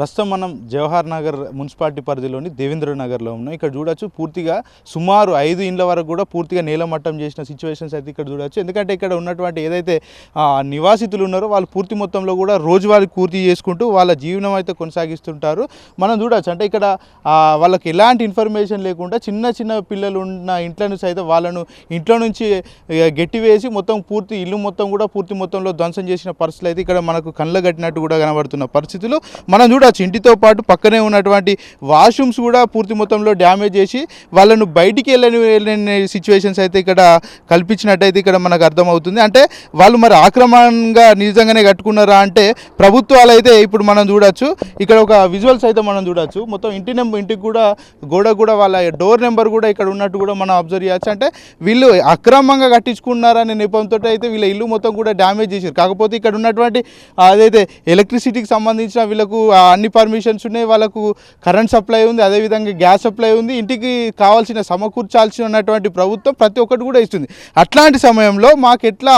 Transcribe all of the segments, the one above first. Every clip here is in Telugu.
ప్రస్తుతం మనం జవహర్ నగర్ మున్సిపాలిటీ పరిధిలోని దేవేంద్ర నగర్లో ఉన్నాం. ఇక్కడ చూడొచ్చు పూర్తిగా సుమారు ఐదు ఇండ్ల వరకు కూడా పూర్తిగా నేలమట్టం చేసిన సిచ్యువేషన్స్ అయితే ఇక్కడ చూడొచ్చు. ఎందుకంటే ఇక్కడ ఉన్నటువంటి ఏదైతే నివాసితులు ఉన్నారో వాళ్ళు పూర్తి మొత్తంలో కూడా రోజువారీ పూర్తి చేసుకుంటూ వాళ్ళ జీవనం అయితే కొనసాగిస్తుంటారు. మనం చూడొచ్చు. అంటే ఇక్కడ వాళ్ళకి ఎలాంటి ఇన్ఫర్మేషన్ లేకుండా చిన్న చిన్న పిల్లలు ఉన్న ఇంట్లను సైతం వాళ్ళను ఇంట్లో నుంచి ఇక గట్టివేసి మొత్తం పూర్తి ఇల్లు మొత్తం కూడా పూర్తి మొత్తంలో ధ్వంసం చేసిన పరిస్థితులు అయితే ఇక్కడ మనకు కళ్ళ కట్టినట్టు కూడా కనబడుతున్న పరిస్థితులు. మనం చూడొచ్చు ఇంటితో పాటు పక్కనే ఉన్నటువంటి వాష్రూమ్స్ కూడా పూర్తి మొత్తంలో డ్యామేజ్ చేసి వాళ్ళను బయటికి వెళ్ళని వెళ్ళని సిచ్యువేషన్స్ అయితే ఇక్కడ కల్పించినట్టయితే ఇక్కడ మనకు అర్థమవుతుంది. అంటే వాళ్ళు మరి ఆక్రమణంగా నిజంగానే కట్టుకున్నారా అంటే ప్రభుత్వాలు అయితే ఇప్పుడు మనం చూడొచ్చు. ఇక్కడ ఒక విజువల్స్ అయితే మనం చూడొచ్చు. మొత్తం ఇంటి నెంబర్ ఇంటికి కూడా గోడ కూడా వాళ్ళ డోర్ నెంబర్ కూడా ఇక్కడ ఉన్నట్టు కూడా మనం అబ్జర్వ్ చేయొచ్చు. అంటే వీళ్ళు అక్రమంగా కట్టించుకున్నారనే నెపంతో అయితే వీళ్ళ ఇల్లు మొత్తం కూడా డ్యామేజ్ చేశారు. కాకపోతే ఇక్కడ ఉన్నటువంటి అదైతే ఎలక్ట్రిసిటీకి సంబంధించిన వీళ్ళకు ఆ, అన్ని పర్మిషన్స్ ఉన్నాయి. వాళ్ళకు కరెంట్ సప్లై ఉంది. అదేవిధంగా గ్యాస్ సప్లై ఉంది. ఇంటికి కావాల్సిన సమకూర్చాల్సినటువంటి ప్రభుత్వం ప్రతి ఒక్కటి కూడా ఇస్తుంది. అట్లాంటి సమయంలో మాకు ఎట్లా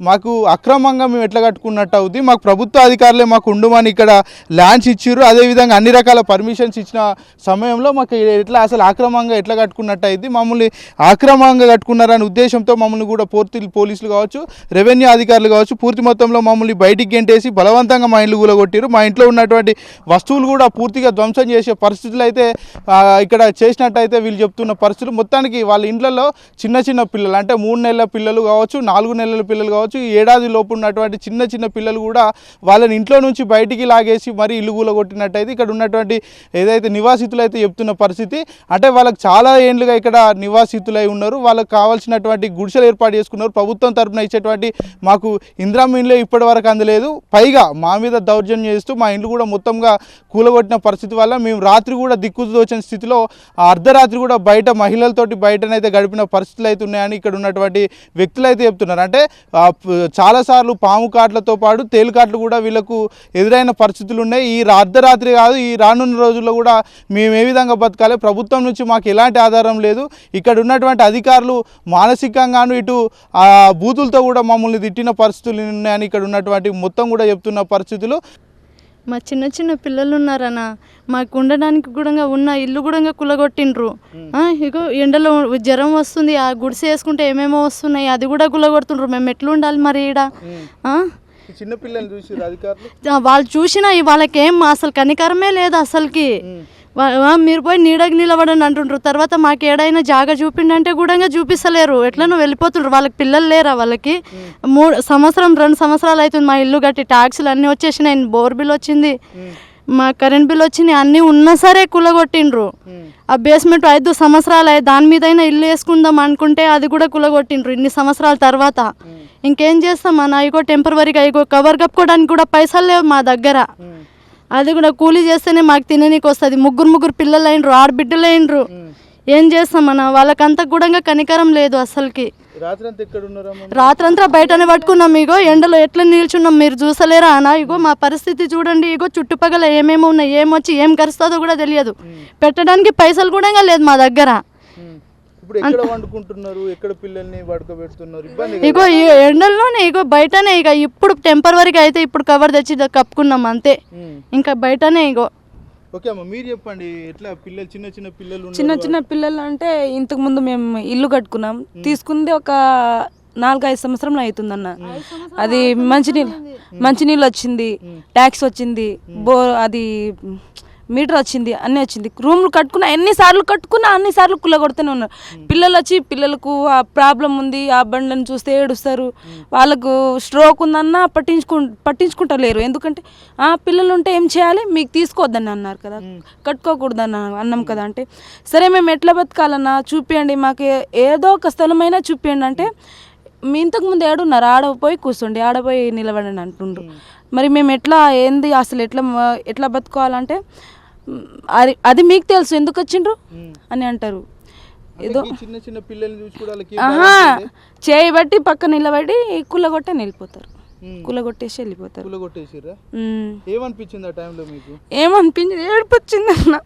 మాకు అక్రమంగా మేము ఎట్లా కట్టుకున్నట్టు అవుద్ది? మాకు ప్రభుత్వ అధికారులే మాకు ఉండమని ఇక్కడ ల్యాండ్స్ ఇచ్చారు అదేవిధంగా అన్ని రకాల పర్మిషన్స్ ఇచ్చిన సమయంలో మాకు ఎట్లా అసలు అక్రమంగా ఎట్లా కట్టుకున్నట్టు అయింది మమ్మల్ని అక్రమంగా కట్టుకున్నారనే ఉద్దేశంతో మమ్మల్ని కూడా పూర్తి పోలీసులు కావచ్చు రెవెన్యూ అధికారులు కావచ్చు పూర్తి మొత్తంలో మమ్మల్ని బయటికి గెంటేసి బలవంతంగా మా ఇల్లు కూలగొట్టారు మా ఇంట్లో ఉన్నటువంటి వస్తువులు కూడా పూర్తిగా ధ్వంసం చేసే పరిస్థితులు అయితే ఇక్కడ చేసినట్టయితే వీళ్ళు చెప్తున్న పరిస్థితులు. మొత్తానికి వాళ్ళ ఇండ్లలో చిన్న చిన్న పిల్లలు అంటే మూడు నెలల పిల్లలు కావచ్చు నాలుగు నెలల పిల్లలు కావచ్చు ఈ ఏడాది లోపు ఉన్నటువంటి చిన్న చిన్న పిల్లలు కూడా వాళ్ళని ఇంట్లో నుంచి బయటికి లాగేసి మరీ ఇల్లు కూలగొట్టినట్టయితే ఇక్కడ ఉన్నటువంటి ఏదైతే నివాసితులు అయితే చెప్తున్న పరిస్థితి అంటే వాళ్ళకి చాలా ఏండ్లుగా ఇక్కడ నివాసితులై ఉన్నారు. వాళ్ళకి కావాల్సినటువంటి గుడిసెలు ఏర్పాటు చేసుకున్నారు. ప్రభుత్వం తరపున ఇచ్చేటువంటి మాకు ఇందిరామ ఇప్పటి వరకు అందలేదు. పైగా మా మీద దౌర్జన్యం చేస్తూ మా ఇండ్లు కూడా మొత్తంగా కూలగొట్టిన పరిస్థితి వల్ల మేము రాత్రి కూడా దిక్కుతోచిన స్థితిలో ఆ అర్ధరాత్రి కూడా బయట మహిళలతోటి బయటనైతే గడిపిన పరిస్థితులు అయితే ఉన్నాయని ఇక్కడ ఉన్నటువంటి వ్యక్తులు అయితే చెప్తున్నారు. అంటే చాలాసార్లు పాము కాట్లతో పాటు తేలికాట్లు కూడా వీళ్ళకు ఎదురైన పరిస్థితులు ఉన్నాయి. ఈ అర్ధరాత్రి కాదు ఈ రానున్న రోజుల్లో కూడా మేము ఏ విధంగా బతకాలి? ప్రభుత్వం నుంచి మాకు ఎలాంటి ఆధారం లేదు. ఇక్కడ ఉన్నటువంటి అధికారులు మానసికంగాను ఇటు ఆ బూతులతో కూడా మమ్మల్ని తిట్టిన పరిస్థితులు ఉన్నాయని ఇక్కడ ఉన్నటువంటి మొత్తం కూడా చెప్తున్న పరిస్థితులు. మా చిన్న చిన్న పిల్లలు ఉన్నారన్న మాకు ఉండడానికి కూడా ఉన్న ఇల్లు కూడా కులగొట్టిండ్రు. ఆ, ఇగో ఎండలో జ్వరం వస్తుంది ఆ గుడిసె వేసుకుంటే ఏమేమో వస్తున్నాయి అది కూడా కులగొడుతుండ్రు. మేము ఎట్లా ఉండాలి మరి ఈడ? ఆ? చిన్న పిల్లల్ని చూసి వాళ్ళు చూసినా వాళ్ళకేం అసలు కనికరమే లేదు అసలుకి. మీరు పోయి నీడకి నిలబడండి అంటుండ్రు. తర్వాత మాకు ఏడైనా జాగా చూపిండంటే కూడా చూపిస్తలేరు. ఎట్లనో వెళ్ళిపోతుండ్రు? వాళ్ళకి పిల్లలు లేరా వాళ్ళకి? మూడు సంవత్సరం రెండు సంవత్సరాలు అవుతుంది. మా ఇల్లు కట్టి ట్యాక్సులు అన్నీ వచ్చేసినాయి. బోర్ బిల్ వచ్చింది. మా కరెంట్ బిల్ వచ్చినాయి. అన్నీ ఉన్నా సరే కులగొట్టిండ్రు. ఆ బేస్మెంట్ ఐదు సంవత్సరాలు అయ్యి దాని మీదైనా ఇల్లు వేసుకుందాం అనుకుంటే అది కూడా కులగొట్టిండ్రు ఇన్ని సంవత్సరాల తర్వాత. ఇంకేం చేస్తాం? మన ఇగో టెంపరవరీగా ఇగో కవర్ కప్పుకోవడానికి కూడా పైసలు లేవు మా దగ్గర. అది కూడా కూలీ చేస్తేనే మాకు తిననీకి వస్తుంది. ముగ్గురు ముగ్గురు పిల్లలు అయినరు ఆడబిడ్డలు అయినరు ఏం చేస్తాం మన? వాళ్ళకంతా కూడా కనికరం లేదు అసలుకి. రాత్రంతా బయటనే పట్టుకున్నాం ఇగో ఎండలో ఎట్లా నిల్చున్నాం మీరు చూసలేరా అన్న? ఇగో మా పరిస్థితి చూడండి ఇగో చుట్టుపక్కల ఏమేమి ఉన్నాయి ఏమొచ్చి ఏం కరుస్తుందో కూడా తెలియదు. పెట్టడానికి పైసలు కూడా లేదు మా దగ్గర. ఇప్పుడు ఎక్కడ వండుకుంటున్నారు? ఎక్కడ పిల్లల్ని పడుకోబెడుతున్నారు? ఇబ్బంది ఇగో ఈ ఎండల్లోనే ఇగో బయటనే ఇక ఇప్పుడు టెంపరవరీగా అయితే ఇప్పుడు కవర్ తెచ్చి ద- కప్పుకున్నాం అంతే. ఇంకా బయటనే ఇగో. ఓకే అమ్మ మీరు చెప్పండి ఎట్లా పిల్లలు చిన్న చిన్న పిల్లలు ఉన్నారు. చిన్న చిన్న పిల్లలు అంటే ఇంతకు ముందు మేము ఇల్లు కట్టుకున్నాం. తీసుకుంది ఒక నాలుగైదు సంవత్సరంలో అవుతుందన్న. అది మంచినీళ్ళు మంచినీళ్ళు వచ్చింది ట్యాక్స్ వచ్చింది బో అది మీటర్ వచ్చింది అన్నీ వచ్చింది. రూమ్లు కట్టుకున్నా ఎన్నిసార్లు కట్టుకున్నా అన్నిసార్లు కుల్ల కొడుతూనే ఉన్నారు పిల్లలు వచ్చి పిల్లలకు ఆ ప్రాబ్లం ఉంది ఆ బండ్లను చూస్తే ఏడుస్తారు. వాళ్ళకు స్ట్రోక్ ఉందన్నా పట్టించుకు పట్టించుకుంటలేరు. ఎందుకంటే ఆ పిల్లలు ఉంటే ఏం చేయాలి? మీకు తీసుకోవద్దని అన్నారు కదా. కట్టుకోకూడదని అన్నాం కదా అంటే. సరే మేము ఎట్లా బతకాలన్నా? చూపియండి మాకు ఏదో ఒక స్థలమైనా చూపియండి అంటే మీ ఇంతకు ముందు ఏడున్నారు? ఆడ పోయి కూర్చోండి ఆడ పోయి నిలబడండి అంటుండ్రు. మరి మేము ఎట్లా ఏంది అసలు ఎట్లా ఎట్లా బతుకోవాలంటే అది అది మీకు తెలుసు. ఎందుకు వచ్చిండ్రు? అని అంటారు. ఏదో చిన్న చిన్న పిల్లల్ని చూసి కూడా వాళ్ళకి ఆహా! చేయి బట్టి పక్క నిలబడి కుల్లగొట్టే వెళ్ళిపోతారు కూలగొట్టేసి వెళ్ళిపోతారు. కూలగొట్టేసిర్రా. ఏమనిపించింది ఆ టైంలో మీకు? ఏమనిపించింది? అన్న.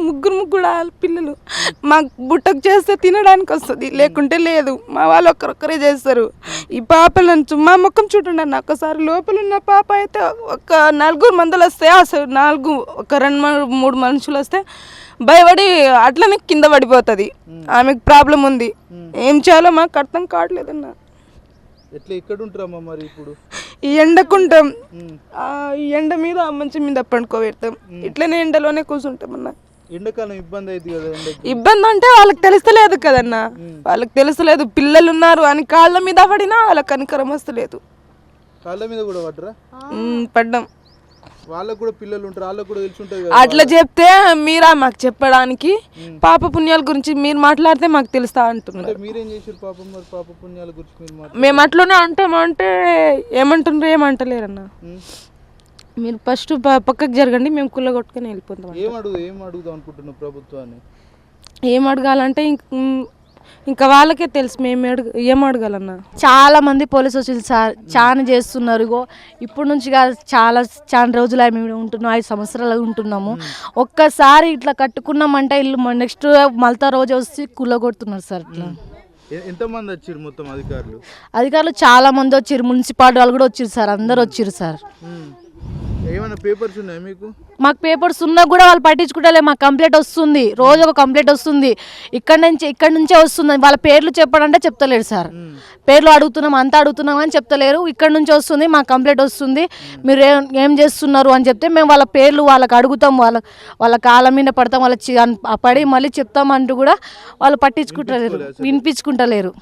ముగ్గురు ముగ్గురు పిల్లలు. మాకు బుట్టకు చేస్తే తినడానికి వస్తుంది. లేకుంటే లేదు. మా వాళ్ళు ఒక్కరొక్కరే చేస్తారు. ఈ పాపలను మా ముఖం చూడండి అన్న. ఒకసారి లోపల ఉన్న పాప అయితే ఒక నలుగురు మందులు వస్తే అసలు నాలుగు ఒక రెండు మూడు- మూడు మనుషులు వస్తే భయపడి అట్లనే కింద పడిపోతుంది. ఆమెకు ప్రాబ్లం ఉంది. ఏం చేయాలో మాకు అర్థం కావట్లేదన్న. ఎట్లా ఎక్కడ ఉంటారమ్మా మరి ఇప్పుడు? ఈ ఎండకుంటాం. ఆ, ఈ ఎండ మీద మంచం మీద పండుకోబెడతాం. ఇట్లనే ఎండలోనే కూర్చుంటాం అన్న ఎండాకాలం ఇబ్బంది అయింది కదా ఇబ్బంది అంటే వాళ్ళకి తెలుస్తలేదు కదన్న. వాళ్ళకి తెలుస్తలేదు పిల్లలు ఉన్నారు అని కాళ్ళ మీద పడినా వాళ్ళకి కనికరం వస్తలేదు. కాళ్ళ మీద కూడా పడ్డరా? పడ్డాం. వాళ్ళకు కూడా పిల్లలు ఉంటారు వాళ్ళకు కూడా తెలిసి ఉంటుంది అట్లా చెప్తే మీరా మాకు చెప్పడానికి పాప పుణ్యాల గురించి మీరు మాట్లాడితే మాకు తెలుస్తా అంటున్నారు. అంటే మీరేం చేసారు పాపం మరి పాప పుణ్యాల గురించి మీరు మేము అట్లనే అంటాం అంటే ఏమంటున్నారు ఏమంటలేరన్న మీరు ఫస్ట్ పక్కకు జరగండి మేము కుల్ల కొట్టుకొని వెళ్ళిపోతాం ఏం అడుగు ఏం అడుగుదాం అనుకుంటున్నావు ప్రభుత్వాన్ని? ఏం అడగాలంటే ఇంక వాళ్ళకే తెలుసు మేము అడుగు ఏం అడగాలన్నా? చాలా మంది పోలీసు వచ్చింది సార్ చాలా చేస్తున్నారు ఇగో. ఇప్పుడు నుంచి కాదు చాలా చాలా రోజులు మేము ఉంటున్నాం ఐదు సంవత్సరాలు ఉంటున్నాము. ఒక్కసారి ఇట్లా కట్టుకున్నామంటే ఇల్లు నెక్స్ట్ మలతా రోజు వచ్చి కూలగొడుతున్నారు సార్ ఇట్లా. ఎంతమంది వచ్చారు మొత్తం అధికారులు? అధికారులు చాలా మంది వచ్చారు మున్సిపాలిటీ వాళ్ళు కూడా వచ్చారు సార్ అందరు వచ్చారు సార్. ఏమైనా పేపర్స్ ఉన్నాయా మీకు? మాకు పేపర్స్ ఉన్నా కూడా వాళ్ళు పట్టించుకుంటలే మాకు కంప్లైంట్ వస్తుంది. రోజు ఒక కంప్లైంట్ వస్తుంది. ఇక్కడ నుంచి ఇక్కడ నుంచే వస్తుంది. వాళ్ళ పేర్లు చెప్పడంటే చెప్తలేరు సార్. పేర్లు అడుగుతున్నాం అంతా అడుగుతున్నాం అని చెప్తలేరు. ఇక్కడ నుంచి వస్తుంది మాకు కంప్లైంట్ వస్తుంది. మీరు ఏం చేస్తున్నారు అని చెప్తే మేము వాళ్ళ పేర్లు వాళ్ళకి అడుగుతాం. వాళ్ళ వాళ్ళ కాళ్ళ మీద పడతాం వాళ్ళ పడి మళ్ళీ చెప్తామంటూ కూడా వాళ్ళు పట్టించుకుంటలేరు. వినిపించుకుంటలేరు.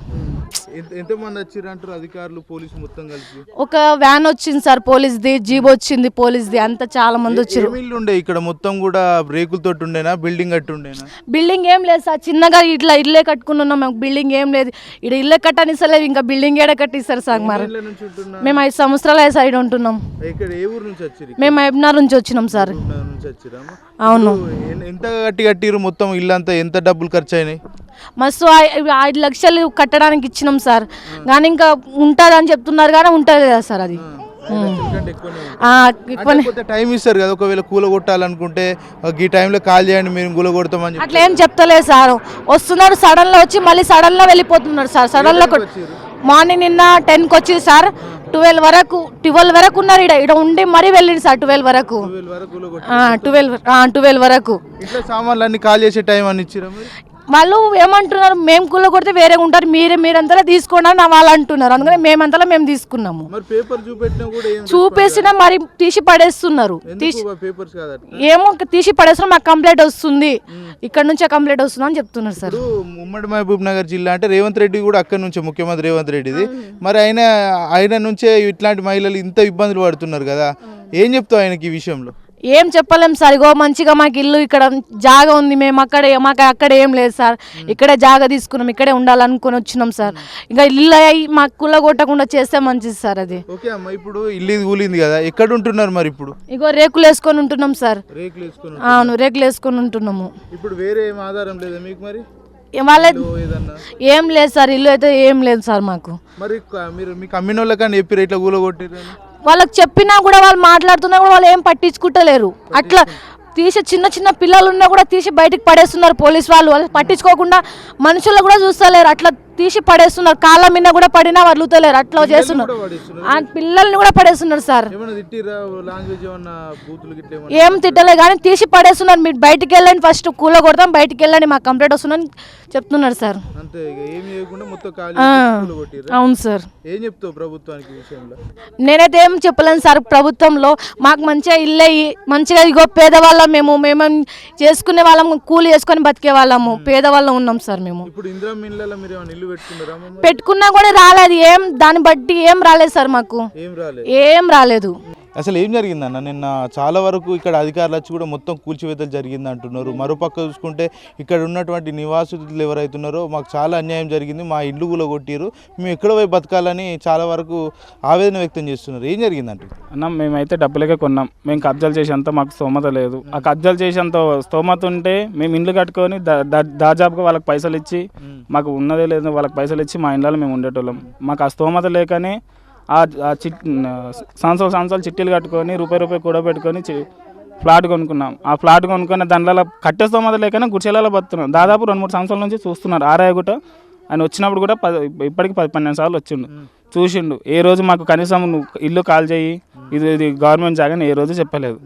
ఎంతమంది వచ్చారు అంటారు అధికారులు పోలీసు మొత్తం కలిసి ఒక వ్యాన్ వచ్చింది సార్ పోలీస్ది జీప్ వచ్చింది పోలీస్ది అంతా చాలా మంది వచ్చారు ఇల్లు ఉండే ఇక్కడ మొత్తం కూడా? రేకులతోటి ఉండేనా? బిల్డింగ్ కట్టి ఉండేనా? బిల్డింగ్ ఏం లేదు సార్ చిన్నగా ఇట్లా ఇల్లే కట్టుకుని ఉన్నాం మాకు బిల్డింగ్ ఏం లేదు. ఇక్కడ ఇల్లే కట్టనిస్తలేదు ఇంకా బిల్డింగ్ ఏడ కట్టిస్తారు సార్ మరి. మేము ఐదు సంవత్సరాలు సైడ్ ఉంటున్నాం. ఇక్కడ ఏ ఊరు నుంచి వచ్చారు మేము ఐదున్నర నుంచి వచ్చినాం సార్. అవును. ఎంత కట్టి కట్టిరు మొత్తం ఇల్లు అంతా ఎంత డబ్బులు ఖర్చు అయినాయి? మస్తు ఐదు లక్షలు కట్టడానికి ఇచ్చినాం సార్. కానీ ఇంకా ఉంటుంది అని చెప్తున్నారు కానీ ఉంటుంది కదా సార్ అది. టైం ఇస్తారు కదా ఒకవేళ కూల కొట్టాలనుకుంటే ఈ టైంలో కాల్ చేయండి మేము కూల కొడతామని అట్లా ఏం చెప్తలేదు సార్. వస్తున్నాడు సడన్లో వచ్చి మళ్ళీ సడన్లో వెళ్ళిపోతున్నాడు సార్. సడన్లో మార్నింగ్ నిన్న టెన్కి వచ్చింది సార్. ట్వెల్వ్ వరకు ట్వెల్వ్ వరకు ఉన్నారు ఇక్కడ ఇక్కడ ఉండి మరీ వెళ్ళింది సార్ ట్వెల్వ్ వరకు. ట్వెల్వ్ ట్వెల్వ్ వరకు. సామాన్లు అన్ని కాల్ చేసే టైం అని ఇచ్చిరా వాళ్ళు ఏమంటున్నారు మేము కుళ్ళ కొడితే వేరే ఉంటారు మీరే మీరంతలా తీసుకోండి అని వాళ్ళు అంటున్నారు. అందుకని మేమంతలా మేము తీసుకున్నాము. మరి పేపర్ చూపెట్టినా కూడా ఏం చూపేసినా మరి తీసి పడేస్తున్నారు. ఏమో తీసి పడేస్తున్నా మాకు కంప్లైంట్ వస్తుంది. ఇక్కడ నుంచే కంప్లైంట్ వస్తుంది అని చెప్తున్నారు సార్. ఉమ్మడి మహబూబ్ నగర్ జిల్లా అంటే రేవంత్ రెడ్డి కూడా అక్కడ నుంచే ముఖ్యమంత్రి రేవంత్ రెడ్డిది. మరి ఆయన ఆయన నుంచే ఇట్లాంటి మహిళలు ఇంత ఇబ్బందులు పడుతున్నారు కదా. ఏం చెప్తావు ఆయనకి ఈ విషయంలో? ఏం చెప్పలేం సార్. ఇగో మంచిగా మాకు ఇల్లు ఇక్కడ జాగా ఉంది. మేము అక్కడ మాకు అక్కడ ఏం లేదు సార్. ఇక్కడే జాగా తీసుకున్నాం. ఇక్కడే ఉండాలనుకుని వచ్చినాం సార్. ఇంకా ఇల్లు అయ్యి మాకు కుల్ల కొట్టకుండా చేస్తే మంచిది సార్ అది. ఓకే అమ్మ ఇప్పుడు ఇల్లు కూలింది కదా ఎక్కడ ఉంటున్నారు మరి ఇప్పుడు? ఇగో రేకులు వేసుకొని ఉంటున్నాం సార్. రేకులు వేసుకొని అవును రేకులు వేసుకొని ఉంటున్నాము. ఇప్పుడు వేరే ఏం ఆధారం లేదా మీకు మరి? ఏ- వాళ్ళ లేదు సార్. ఇల్లు అయితే ఏం లేదు సార్ మాకు. మరి మీరు మీకు అమ్మిన వాళ్ళకని చెప్పి ఇట్లా కూల కొట్టిరని వాళ్ళకి చెప్పినా కూడా వాళ్ళు మాట్లాడుతున్నా కూడా వాళ్ళు ఏం పట్టించుకుంటలేరు. అట్లా తీసి చిన్న చిన్న పిల్లలు ఉన్నా కూడా తీసి బయటకు పడేస్తున్నారు పోలీస్ వాళ్ళు. వాళ్ళు పట్టించుకోకుండా మనుషులు కూడా చూస్తలేరు. అట్లా తీసి పడేస్తున్నారు. కాళ్ళ మీద కూడా పడినా వదులుతలేరు అట్లా చేస్తున్నారు. ఆ పిల్లల్ని కూడా పడేస్తున్నారు సార్. ఏం తిట్టలే కానీ తీసి పడేస్తున్నారు. మీరు బయటికి వెళ్ళండి ఫస్ట్ కూల కొడతాం బయటికి వెళ్ళండి మాకు కంప్లైంట్ వస్తుందని చెప్తున్నారు సార్. అవును సార్. ఏం చెప్తావు ప్రభుత్వానికి ఈ విషయంలో? నేనైతే ఏం చెప్పలేను సార్ ప్రభుత్వంలో. మాకు మంచిగా ఇల్లు మంచిగా ఇగో పేదవాళ్ళం మేము. మేము చేసుకునే వాళ్ళం కూలి చేసుకొని బతికే వాళ్ళము. పేదవాళ్ళం ఉన్నాం సార్ మేము. ఇప్పుడు పెట్టుకున్నా కూడా రాలేదు. ఏం దాన్ని బట్టి ఏం రాలేదు సార్ మాకు. ఏం రాలేదు. అసలు ఏం జరిగిందన్న? నిన్న చాలా వరకు ఇక్కడ అధికారులు వచ్చి కూడా మొత్తం కూల్చివేతలు జరిగింది అంటున్నారు. మరోపక్క చూసుకుంటే ఇక్కడ ఉన్నటువంటి నివాసితులు ఎవరైతున్నారో మాకు చాలా అన్యాయం జరిగింది. మా ఇల్లు కూడా కొట్టిరు మేము ఎక్కడ పోయి బతకాలని చాలా వరకు ఆవేదన వ్యక్తం చేస్తున్నారు. ఏం జరిగిందంటే అన్న మేమైతే డబ్బులకే కొన్నాం. మేము కబ్జాలు చేసేంత మాకు స్తోమత లేదు. ఆ కబ్జాలు చేసేంత స్తోమత ఉంటే మేము ఇండ్లు కట్టుకొని దాదాపుగా వాళ్ళకి పైసలు ఇచ్చి మాకు ఉన్నదే లేదు. వాళ్ళకి పైసలు ఇచ్చి మా ఇండ్లలో మేము ఉండేటోళ్ళం. మాకు ఆ స్తోమత లేకనే ఆ చిట్ సంవత్సరాలు సంవత్సరాలు చిట్టీలు కట్టుకొని రూపాయి రూపాయి కూడా పెట్టుకొని ఫ్లాట్ కొనుక్కున్నాం. ఆ ఫ్లాట్ కొనుక్కొని దానిలో కట్టేస్తాం మొదలు లేకనే గుడిసెలలో బతున్నాం దాదాపు రెండు మూడు సంవత్సరాల నుంచి చూస్తున్నారు. ఆరాయ గుట్ట ఆయన వచ్చినప్పుడు కూడా పది ఇప్పటికి పది పన్నెండు సార్లు వచ్చిండు. చూసిండు. ఏ రోజు మాకు కనీసం నువ్వు ఇల్లు కాల్ చేయి. ఇది ఇది గవర్నమెంట్ జాగాని ఏ రోజు చెప్పలేదు.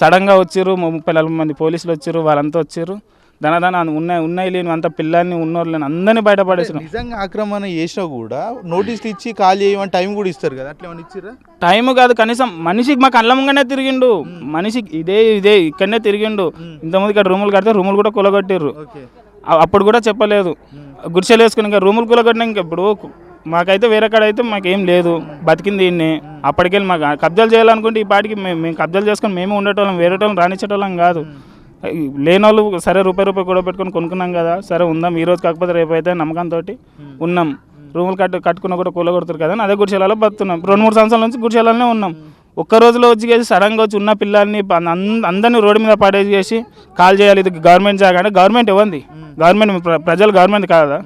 సడన్గా వచ్చారు ముప్పై నలభై మంది పోలీసులు వచ్చారు వాళ్ళంతా వచ్చారు ధనధన ఉన్నాయి ఉన్నాయి లేని అంత పిల్లల్ని ఉన్నోళ్ళు లేని అందరినీ బయటపడేసినాం. నిజంగా ఆక్రమణ చేసినా కూడా నోటీసులు ఇచ్చి కాల్ చేయమని టైం కూడా ఇస్తారు కదా అట్లా ఏమైనా ఇచ్చిరా టైం కాదు కనీసం మనిషికి మాకు అల్లంగానే తిరిగిండు. మనిషికి ఇదే ఇదే ఇక్కడనే తిరిగిండు. ఇంతమంది ఇక్కడ రూములు కడితే రూములు కూడా కూలగొట్టిర్రు. అప్పుడు కూడా చెప్పలేదు. గుడిసెలు వేసుకుని ఇంకా రూములు కూలగొట్టిన ఇంకా ఇప్పుడు మాకైతే వేరే కాడ అయితే మాకేం లేదు. బతికింది దీన్ని. అప్పటికెళ్ళి మాకు కబ్జాలు చేయాలనుకుంటే ఈ పాటికి మేము మేము కబ్జాలు చేసుకొని మేమే ఉండేటోళ్ళం వేరే వాళ్ళం రానిచ్చేటోళ్ళం కాదు. లేని వాళ్ళు సరే రూపాయి రూపాయి కూడా పెట్టుకొని కొనుక్కున్నాం కదా సరే ఉందాం ఈ రోజు కాకపోతే రేపు అయితే నమ్మకంతో ఉన్నాం. రూములు కట్టు కట్టుకున్న కూడా కూల కొడుతారు కదా అని అదే గుడిసెలలో బతున్నాం రెండు మూడు సంవత్సరాల నుంచి గుడిసెలలోనే ఉన్నాం. ఒక్క రోజులో వచ్చి చేసి సడన్గా వచ్చి ఉన్న పిల్లల్ని అందరినీ రోడ్డు మీద పడేసి చేసి కాల్ చేయాలి. ఇది గవర్నమెంట్ జాగా అంటే గవర్నమెంట్ ఇవ్వండి గవర్నమెంట్ ప్ర- ప్రజలు గవర్నమెంట్ కాదా?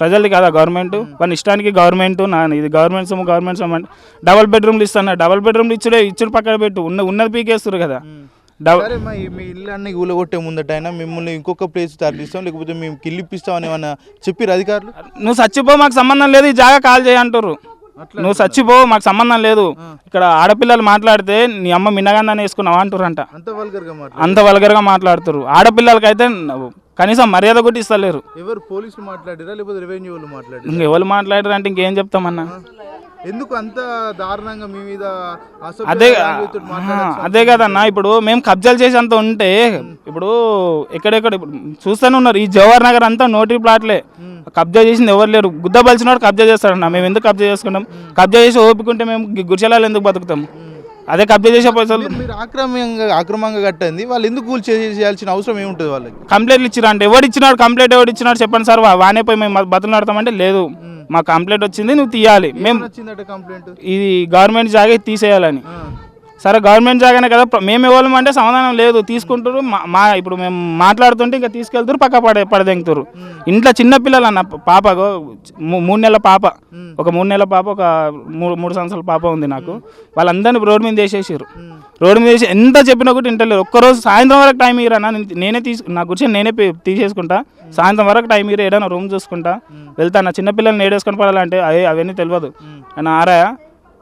ప్రజలది కాదా గవర్నమెంట్? వాళ్ళ ఇష్టానికి గవర్నమెంట్ నా ఇది గవర్నమెంట్ సొమ్ము గవర్నమెంట్ సొమ్ము అంటే డబల్ బెడ్రూమ్లు ఇస్తాను. డబల్ బెడ్రూమ్లు ఇచ్చుడే ఇచ్చుడు పక్కన పెట్టు. ఉన్న ఉన్నది పీకేస్తారు కదా. సరే మా ఇల్లు అన్ని కూలగొట్టే ముందట అయినా మిమ్మల్ని ఇంకొక ప్లేస్ తరలిస్తాం లేకపోతే మేము కిల్లు ఇప్పిస్తాం అని ఏమన్నా చెప్పిరు అధికారులు? నువ్వు చచ్చిపో మాకు సంబంధం లేదు ఈ జాగా కాల్ చేయంటారు నువ్వు చచ్చిపో మాకు సంబంధం లేదు. ఇక్కడ ఆడపిల్లలు మాట్లాడితే నీ అమ్మ మిన్నగాందని వేసుకున్నావా అంటారంట అంత వల్గర్గా మాట్లాడు. అంత వల్గర్గా మాట్లాడుతారు ఆడపిల్లలకైతే కనీసం మర్యాద కూడా ఇస్తలేరు. ఎవరు పోలీసులు మాట్లాడిరా లేకపోతే రెవెన్యూ వాళ్ళు మాట్లాడిరా ఇంకెవరు మాట్లాడారు అంటే ఇంకేం చెప్తామన్నా? ఎందుకు అంత దారుణంగా మీ మీద అదే? అదే కదన్నా ఇప్పుడు మేము కబ్జాలు చేసేంత ఉంటే ఇప్పుడు ఎక్కడెక్కడ ఇప్పుడు చూస్తూనే ఉన్నారు ఈ జవహర్ నగర్ అంతా నోటి ప్లాట్లే. కబ్జా చేసింది ఎవరు లేరు? గుద్ద బలిచినోడు కబ్జా చేస్తాడన్న మేము ఎందుకు కబ్జా చేసుకుంటాం? కబ్జా చేసి ఓపుకుంటే మేము గి- గుడిసెలాలు ఎందుకు బతుకుతాం? అదే కబ్జా చేసే పైసలు. మీరు- ఆక్రమంగా ఆక్రమంగా కట్టింది వాళ్ళు ఎందుకు కూల్ చేయాల్సిన అవసరం ఏముంటుంది వాళ్ళకి? కంప్లైంట్లు ఇచ్చిరా అంటే ఎవడు ఇచ్చినాడు కంప్లైంట్ ఎవడు ఇచ్చినాడు చెప్పండి సార్ వానే పోయి మేము బతులాడతామంటే లేదు. మా కంప్లైంట్ వచ్చింది నువ్వు తీయాలి. మేము కంప్లైంట్? ఇది గవర్నమెంట్ జాగా తీసేయాలని. సరే గవర్నమెంట్ జాగానే కదా మేము ఇవ్వలేము అంటే సమాధానం లేదు తీసుకుంటారు మా- మా ఇప్పుడు మేము మాట్లాడుతుంటే ఇంకా తీసుకెళ్తారు పక్క పడే పడదెంగుతారు ఇంట్లో చిన్న పిల్లలు అన్న పాప మూడు నెలల పాప ఒక మూడు నెలల పాప ఒక మూడు మూడు సంవత్సరాల పాప ఉంది నాకు. వాళ్ళందరినీ రోడ్డు మీద వేసేసారు రోడ్డు మీద వేసి ఎంత చెప్పినా కూడా ఇంటలేరు ఒక్కరోజు సాయంత్రం వరకు టైం ఇరా నేనే తీసు నా గురించి నేనే తీసేసుకుంటా. సాయంత్రం వరకు టైం ఇరా ఏదైనా రూమ్ చూసుకుంటా. వెళ్తా నా చిన్నపిల్లల్ని ఏడేసుకొని పడాలంటే అవి అవన్నీ తెలియదు అని ఆరాయా?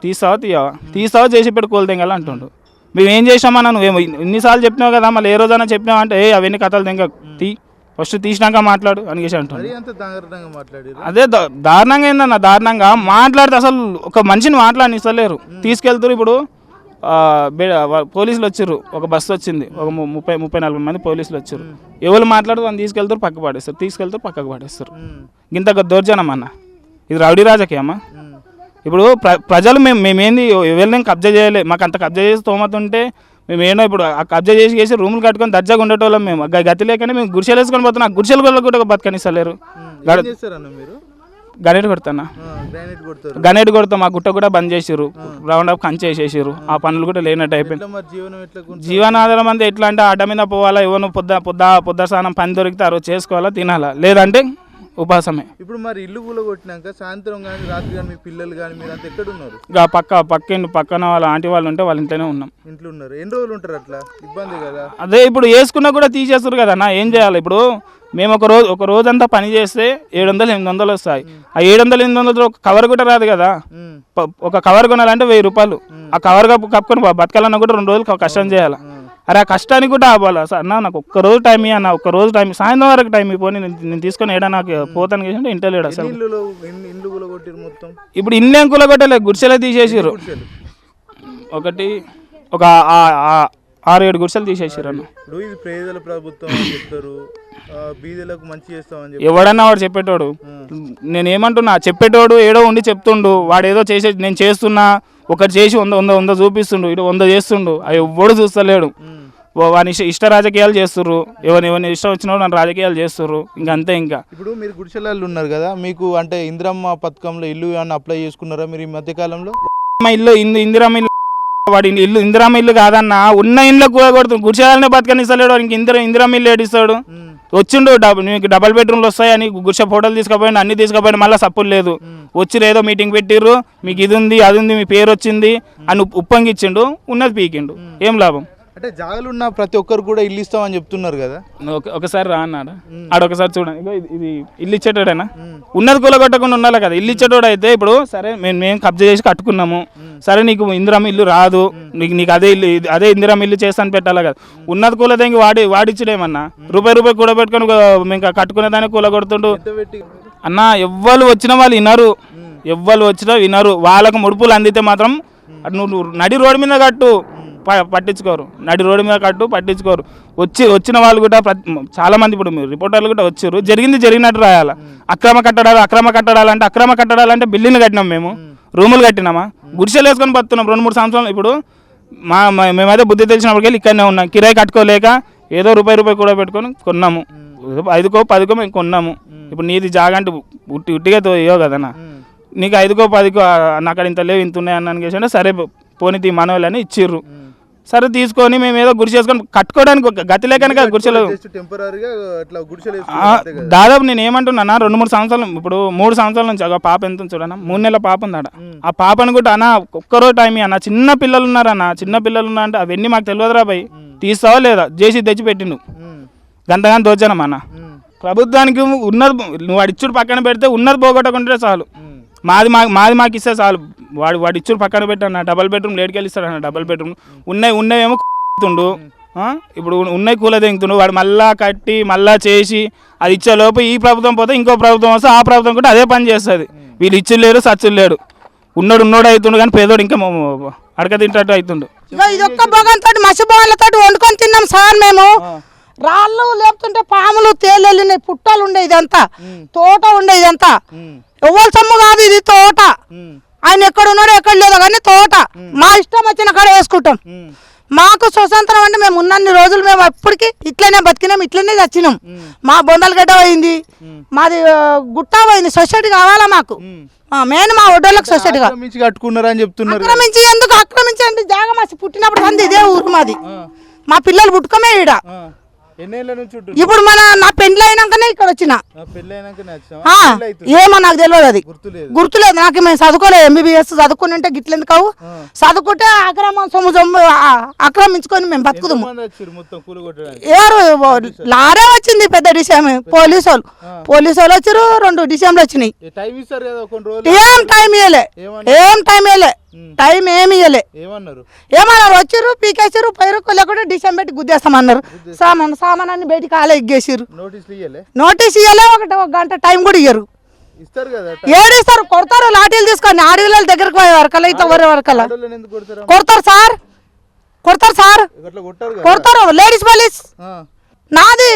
తీస్తావా తీయవా తీస్తావా చేసి పెట్టి కోల్తెంగాలి అంటుండు. మేము ఏం చేసామన్నా నువ్వేమో ఇన్నిసార్లు చెప్పినావు కదా మళ్ళీ ఏ రోజైనా చెప్పినావు అంటే ఏ అవన్నీ కథలు తెంగ తీ. ఫస్ట్ తీసినాక మాట్లాడు అని చేసి మాట్లాడారు అదే దారుణంగా ఏందన్న దారుణంగా మాట్లాడితే అసలు ఒక మనిషిని మాట్లాడినిస్తలేరు. తీసుకెళ్తారు ఇప్పుడు పోలీసులు వచ్చారు ఒక బస్సు వచ్చింది ఒక ముప్పై ముప్పై నలభై మంది పోలీసులు వచ్చారు ఎవరు మాట్లాడుతూ వాళ్ళని తీసుకెళ్తారు పక్క పడేస్తారు. తీసుకెళ్తారు పక్కకు పడేస్తారు. ఇంత దౌర్జన్యం అన్న? ఇది రౌడీ రాజకీయమ్మా ఇప్పుడు ప్ర ప్రజలు మేము మేమేంది ఎవరిని కబ్జా చేయలే మాకు అంత కబ్జా చేసి తోమత ఉంటే మేము ఏంటో ఇప్పుడు ఆ కబ్జా చేసి చేసి రూములు కట్టుకొని దర్జాగా ఉండేటోళ్ళం మేము. గతి లేకనే మేము గుడిసెలు వేసుకొని పోతున్నాం. ఆ గుడిసెలు కూడా కూడా బతకనిస్తలేరు గణేట్ కొడతానా? గణేట్ కొడతాం. ఆ గుట్ట కూడా బంద్ చేసిర్రు. రౌండ్ అప్ కంచి వేసేసారు ఆ. పనులు కూడా లేనట్టు అయిపోయింది? జీవనాధారం అంతా ఎట్లా అంటే ఆట మీద పోవాలా ఎవరు పొద్ద పొద్ద పొద్ద స్నానం పని దొరికితే ఆ రోజు చేసుకోవాలా తినాలా లేదంటే ఉపాసమే. ఇప్పుడు మరి ఇల్లు కూల కొట్టినాక సాయంత్రం కానీ రాత్రి కానీ మీ పిల్లలు కానీ మీరు అంతా ఎక్కడ ఉన్నారు ఇక పక్క పక్క పక్కన వాళ్ళ ఆంటీ వాళ్ళు ఉంటే వాళ్ళ ఇంట్లోనే ఉన్నాం. ఇంట్లో ఉన్నారు ఎన్ని రోజులు ఉంటారు అట్లా? ఇబ్బంది కదా? అదే ఇప్పుడు వేసుకున్నా కూడా తీసేస్తారు కదా నా ఏం చేయాలి? ఇప్పుడు మేము ఒక రోజు ఒక రోజంతా పని చేస్తే ఏడు వందలు ఎనిమిది వందలు వస్తాయి. ఆ ఏడు వందలు ఎనిమిది వందలు ఒక కవర్ కూడా రాదు కదా? ఒక కవర్ కొనాలంటే వెయ్యి రూపాయలు. ఆ కవర్ కప్పు కప్పుకొని బతకాలన్నా కూడా రెండు రోజులు కష్టం చేయాలి. అరే ఆ కష్టానికి కూడా అవ్వాలి సార్ అన్న నాకు ఒక్క రోజు టైం అన్న ఒక్క రోజు టైం సాయంత్రం వరకు టైం ఇవ్వని నేను నేను తీసుకొని ఏడా నాకు పోతాను అంటే ఇంట్లో లేడు అసలు ఇప్పుడు ఇల్లు ఏం కూలగొట్టలే గుడిసెలే తీసేసారు ఒకటి ఒక ఆరు ఏడు గుడిసెలు తీసేసారు అన్న. ఇప్పుడు ఇది పేదల ప్రభుత్వం అని చెప్తారు. ఆ, బీదలకు మంచి చేస్తామని చెప్పి ఎవడన్నా వాడు చెప్పేటోడు. నేను ఏమంటున్నా చెప్పేటోడు ఏడో ఉండి చెప్తుండు వాడు ఏదో చేసే నేను చేస్తున్నా ఒకటి చేసి వంద వంద వంద చూపిస్తుండు ఇటు వంద చేస్తుండు అవి ఎవ్వడు చూస్తలేడు. వాని ఇష్ట ఇష్ట రాజకీయాలు చేస్తుర్రు. ఎవరిని ఎవరిని ఇష్టం వచ్చిన నన్ను రాజకీయాలు చేస్తుర్రు. ఇంకా అంతే ఇంకా. ఇప్పుడు మీరు గుడిసెలలో ఉన్నారు కదా మీకు అంటే ఇందిరమ్మ పథకంలో ఇల్లు ఏమన్నా అప్లై చేసుకున్నారా మీరు ఈ మధ్య కాలంలో మా ఇల్లు ఇందు ఇందిరామ ఇల్లు వాడి ఇల్లు ఇందిరామ ఇల్లు కాదన్న ఉన్న ఇంట్లో కూడా కొడుతుంది గుడిసేయాలనే బతకనిస్తలేడు వాడికి ఇందిరా ఇందిరామ ఇల్లు ఏడిస్తాడు? వచ్చిండు డబ్ నీకు డబల్ బెడ్రూమ్లు వస్తాయని గుర్ష ఫోటోలు తీసుకుపోయిండు అన్ని తీసుకుపోయిండు మళ్ళీ సప్పులు లేదు. వచ్చిర్రు ఏదో మీటింగ్ పెట్టిర్రు మీకు ఇది ఉంది అది ఉంది మీ పేరు వచ్చింది అని ఉప్- ఉప్పొంగిచ్చిండు ఉన్నది పీకిండు. ఏం లాభం? అంటే జాగలు ఉన్న ప్రతి ఒక్కరు కూడా ఇల్లు ఇస్తామని చెప్తున్నారు కదా. ఒక- ఒకసారి రా అన్నాడు? ఆడ ఒకసారి చూడండి. ఇగో ఇది- ఇది ఇల్లు ఇచ్చేటోడేనా? ఉన్నది కూలగొట్టకుండా ఉండాలి కదా. ఇల్లు ఇచ్చేటోడు అయితే ఇప్పుడు సరే మేము మేము కబ్జా చేసి కట్టుకున్నాము. సరే నీకు ఇందిరామ ఇల్లు రాదు. నీకు నీకు అదే ఇల్లు ఇది- అదే ఇందిరామ ఇల్లు చేస్తాను పెట్టాలి కదా. ఉన్నది కూలదేంగి వాడి వాడిచ్చుడేమన్నా? రూపాయి రూపాయి కూడా పెట్టుకొని మేము కట్టుకునేదాన్ని కూలగొడుతుండు. అన్న ఎవ్వరు వచ్చిన వాళ్ళు వినరు. ఎవ్వరు వచ్చినా వినరు. వాళ్ళకు ముడుపులు అందితే మాత్రం అటు నువ్వు నడి రోడ్డు మీద కట్టు. పట్టించుకోరు. నడి రోడ్డు మీద కట్టు పట్టించుకోరు. వచ్చి వచ్చిన వాళ్ళు కూడా ప్రతి చాలా మంది ఇప్పుడు మీరు రిపోర్టర్లు కూడా వచ్చారు. జరిగింది జరిగినట్టు రాయాలి? అక్రమ కట్టడాలు అక్రమ కట్టడాలు అంటే అక్రమ కట్టడాలు అంటే బిల్డింగ్లు కట్టినాం మేము. రూములు కట్టినామా? గుడిసెలు వేసుకొని బతున్నాం రెండు మూడు సంవత్సరాలు. ఇప్పుడు మా మేమైతే బుద్ధి తెలిసినప్పటికెళ్ళి ఇక్కడనే ఉన్నాం. కిరాయి కట్టుకోలేక ఏదో రూపాయి రూపాయి కూడా పెట్టుకొని కొన్నాము. ఐదుకో పదికో మేము కొన్నాము. ఇప్పుడు నీది జాగా అంటే ఉట్టి ఉట్టిగా ఇవ్వవు కదన్నా నీకు ఐదుకో పదికో నాకు అక్కడ ఇంత లేవు ఇంత ఉన్నాయి అన్నాను. చేసిన సరే పోనీ తీ మనవాళ్ళని ఇచ్చిర్రు. సరే తీసుకొని మేము ఏదో గురి చేసుకొని కట్టుకోవడానికి ఒక గతి లేకనే గుడిసెలు. దాదాపు నేను ఏమంటున్నా రెండు మూడు సంవత్సరాలు ఇప్పుడు మూడు సంవత్సరాల నుంచి ఒక పాప ఎంత చూడన్నా మూడు నెలల పాప ఉంది ఆ పాపను కూడా అన్న ఒక్కరోజు టైం అన్న చిన్న పిల్లలు ఉన్నారన్న చిన్న పిల్లలు ఉన్నా అంటే అవన్నీ మాకు తెలియదురా భయ్. తీస్తావా లేదా? చేసి తెచ్చి పెట్టిండు. గంతగాని దోచానం అన్న. ప్రభుత్వానికి ఉన్నది నువ్వు వాడి ఇచ్చుడు పక్కన పెడితే ఉన్నది పోగొట్టకుంటే చాలు. మాది మా మాది మాకు ఇస్తే చాలు. వాడు వాడు ఇచ్చుడు పక్కన పెట్టాను డబల్ బెడ్రూమ్ లేడికెళ్ళి ఇస్తాడు డబల్ బెడ్రూమ్. ఉన్నాయి ఉన్నవేమో తుండు? ఇప్పుడు ఉన్నాయి కూల దింగుతుండు వాడు మళ్ళా కట్టి మళ్ళా చేసి అది ఇచ్చే లోపు ఈ ప్రభుత్వం పోతే ఇంకో ప్రభుత్వం వస్తే ఆ ప్రభుత్వం కూడా అదే పని చేస్తుంది. వీళ్ళు ఇచ్చులు లేడు సచ్చులు లేడు. ఉన్నోడు ఉన్నోడు అవుతుండు కానీ పేదోడు ఇంకా అడక తింటట్టు అవుతుండు ఇదొక్క భోగంతో మసి భోగాలతో వండుకొని తిన్నాం సార్ మేము. రాళ్ళు లేపుతుంటే పాములు తేలెళ్ళినాయి పుట్టలు ఉండే ఇదంతా. తోట ఉండే ఇదంతా. ఎవరి సొమ్ము కాదు ఇది తోట. ఆయన ఎక్కడ ఉన్నాడో ఎక్కడ లేదో కానీ తోట. మా ఇష్టం వచ్చిన కాడ వేసుకుంటాం. మాకు స్వతంత్రం అంటే మేము ఉన్నన్ని రోజులు మేము ఎప్పటికీ ఇట్లనే బతికినాం ఇట్లనే చచ్చినాం. మా బొందల గడ్డ పోయింది. మాది గుట్ట పోయింది. సొసైటీ కావాలా మాకు? మెయిన్ మా ఒడ్డోళ్ళకి సొసైటీ కట్టుకున్నారని చెప్తున్నారు. ఆక్రమించి ఎందుకు? ఆక్రమించండి జాగ మాసి పుట్టినప్పుడు మంది ఇదే ఊరు మాది. మా పిల్లలు పుట్టుకమే ఈడ. ఇప్పుడు మన నా పెండ్లి అయినాకనే ఇక్కడ వచ్చిన. ఏమో నాకు తెలియదు అది. గుర్తులేదు. నాకు మేము చదువుకోలేదు ఎంబీబీఎస్ చదువుకుని ఉంటే గిట్లెందుకు కావు? చదువుకుంటే ఆక్రమణ సొమ్ము ఆక్రమించుకొని మేము బతుకుదాము. ఎవరు? లారే వచ్చింది పెద్ద డిసెం పోలీసు వాళ్ళు పోలీసు వాళ్ళు వచ్చారు రెండు డిసెంబర్లు వచ్చినాయి. ఏం టైం ఇవ్వలే ఏం టైం ఇవ్వలే టైం ఏమి ఇవ్వలే ఏమన్నారు? ఏమన్నారు? వచ్చారు పీకేసారు పైరు లేకుండా డిసెంబర్ పెట్టి గుద్దేస్తామన్నారు. సామాన్ సామానాన్ని బయటికి ఆలే ఎగ్గేసారు నోటీస్ ఇవ్వలే ఒకటి ఒక గంట టైం కూడా ఇయ్యరు. ఏడిస్తారు? కొడతారు లాఠీలు తీసుకొని ఆడవిళ్ళ దగ్గరకు పోయే వరకల్లా ఇట్లా వరే వరకల్లా కొడతారా సార్. కొడతారు సార్. కొడతారు లేడీస్ పోలీస్. నాది.